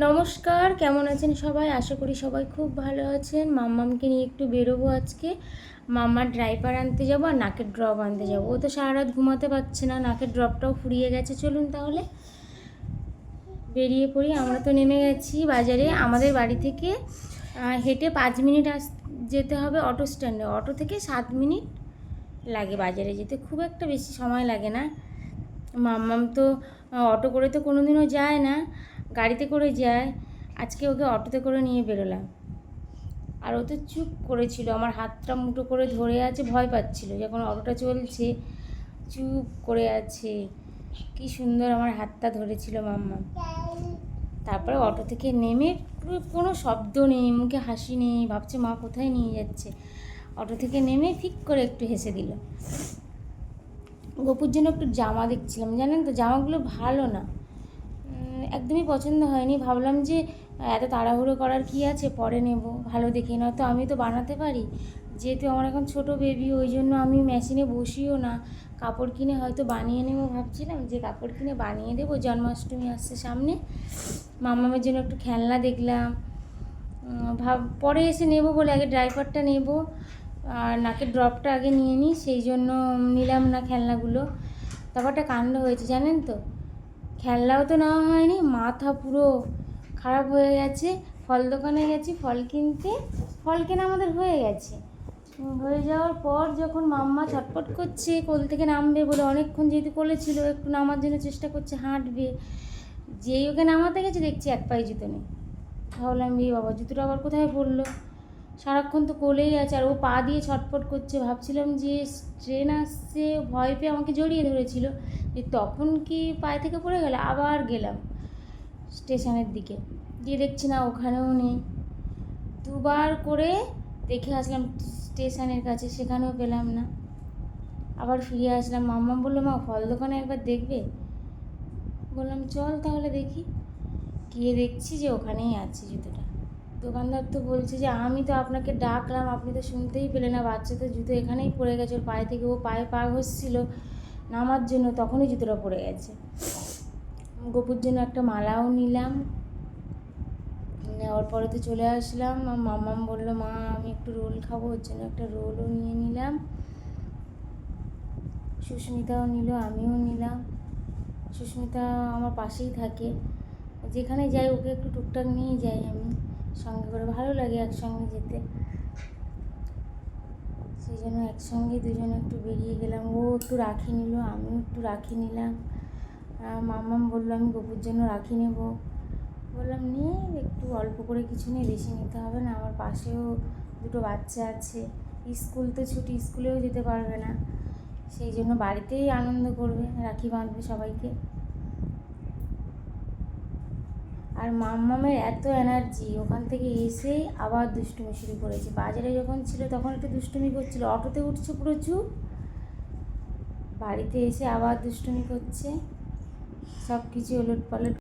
নমস্কার, কেমন আছেন সবাই? আশা করি সবাই খুব ভালো আছেন। মাম্মামকে নিয়ে একটু বেরোবো আজকে। মাম্মার ড্রাইভার আনতে যাব আর নাকের ড্রপ আনতে যাব। ও তো সারা রাত ঘুমাতে পারছে না, নাকের ড্রপটাও ফুরিয়ে গেছে। চলুন তাহলে। বেরিয়ে পড়ি। আমরা তো নেমে গেছি বাজারে। আমাদের বাড়ি থেকে হেঁটে পাঁচ মিনিট আস, যেতে হবে অটো স্ট্যান্ডে। অটো থেকে সাত মিনিট লাগে বাজারে যেতে। খুব একটা বেশি সময় লাগে না। মাম্মাম তো অটো করে তো কোনোদিনও যায় না। গাড়িতে করে যায়, আজকে ওকে অটোতে করে নিয়ে বেরোলাম। আর ও তো চুপ করেছিল, আমার হাতটা মুঠো করে ধরে আছে, ভয় পাচ্ছিল। যখন অটোটা চলছে, চুপ করে আছে। কি সুন্দর আমার হাতটা ধরেছিল মাম্মা। তারপরে অটো থেকে নেমে কোনো শব্দ নেই, মুখে হাসি নেই, ভাবছে মা কোথায় নিয়ে যাচ্ছে। অটো থেকে নেমে ফিক করে একটু হেসে দিল। গোপুর জন্য একটু জামা দেখছিলাম, জানেন তো, জামাগুলো ভালো না। একদমই পছন্দ হয়নি। ভাবলাম যে এত তাড়াহুড়ো করার কি আছে? পরে নেব। ভালো দেখে। নয়তো আমি তো বানাতে পারি। যেহেতু আমার এখন ছোট বেবি ওই জন্য আমি মেশিনে বসিও না। কাপড় কিনে হয়তো বানিয়ে নেব ভাবছিলাম যে, কাপড় কিনে বানিয়ে দেবো। জন্মাষ্টমী আসছে সামনে। মামামের জন্য একটু খেলনা দেখলাম। ভাব, পরে এসে নেব বলে আগে ড্রাইভারটা নেব। আর নাকের ড্রপটা আগে নিয়ে নিই সেই জন্য নিলাম না খেলনাগুলো। তারপর একটা কাণ্ড হয়েছে, জানেন তো? খেলনাও তো নেওয়া হয়নি, মাথা পুরো খারাপ হয়ে গেছে। ফল দোকানে গেছি, ফল কিনতে, ফল কেনা আমাদের হয়ে গেছে। হয়ে যাওয়ার পর যখন মাম্মা ছটপট করছে, কোল থেকে নামবে বলে অনেকক্ষণ যেহেতু কোলে ছিল, একটু নামার জন্য চেষ্টা করছে, হাঁটবে। যেই ওকে নামাতে গেছে, দেখছি এক পায়ে জুতো নেই। ভাবলাম এই বাবা, জুতোটা আবার কোথায় পড়ল? সারাক্ষণ তো কোলেই আছে, আর ও পা দিয়ে ছটফট করছে। ভাবছিলাম যে ট্রেন আসছে, ভয় পেয়ে আমাকে জড়িয়ে ধরেছিল। যে তখন কি পায়ে থেকে পড়ে গেল? আবার গেলাম স্টেশনের দিকে। গিয়ে দেখছি না, ওখানেও নেই। দুবার করে দেখে আসলাম স্টেশনের কাছে, সেখানেও পেলাম না। আবার ফিরে আসলাম। মাম্মা বলল, মা, ফল দোকানে একবার দেখবে? বললাম, চল তাহলে দেখি। গিয়ে দেখছি যে ওখানেই আছে জুতোটা। দোকানদার তো বলছে যে, আমি তো আপনাকে ডাকলাম, আপনি তো শুনতেই পেলেন না বাচ্চা তো জুতো এখানেই পড়ে গেছে, ওর পায়ে থেকে ও পায়ে পা ঘষছিল, নামার জন্য তখনই জুতোটা পড়ে গেছে। গোপুর জন্য একটা মালাও নিলাম, নেওয়ার পরে তো চলে আসলাম মাম্মাম বলল, মা, আমি একটু রোল খাব, ওর জন্য একটা রোলও নিয়ে নিলাম। সুস্মিতাও নিল, আমিও নিলাম। সুস্মিতা আমার পাশেই থাকে, যেখানে যাই ওকে একটু টুকটাক নিয়ে যাই আমি। সঙ্গে করে ভালো লাগে একসঙ্গে যেতে। সেই জন্য একসঙ্গে দুজনে একটু বেরিয়ে গেলাম। ও একটু রাখি নিল, আমিও একটু রাখি নিলাম। মামাম বলল, আমি গপুর জন্য রাখি নেব। বললাম, নিয়ে একটু অল্প করে কিছু নিয়ে বেশি নিতে হবে না। আমার পাশেও দুটো বাচ্চা আছে। স্কুল তো ছুটি, স্কুলেও যেতে পারবে না। সেই জন্য বাড়িতেই আনন্দ করবে, রাখি বাঁধবে সবাইকে। আর মাম্মামের এত এনার্জি, ওখান থেকে এসে আবার দুষ্টুমি শুরু করেছে। বাজারে যখন ছিল তখন একটু দুষ্টুমি করছিল। অটোতে উঠছে প্রচুর বাড়িতে এসে আবার দুষ্টুমি করছে। সব কিছু ওলট পালট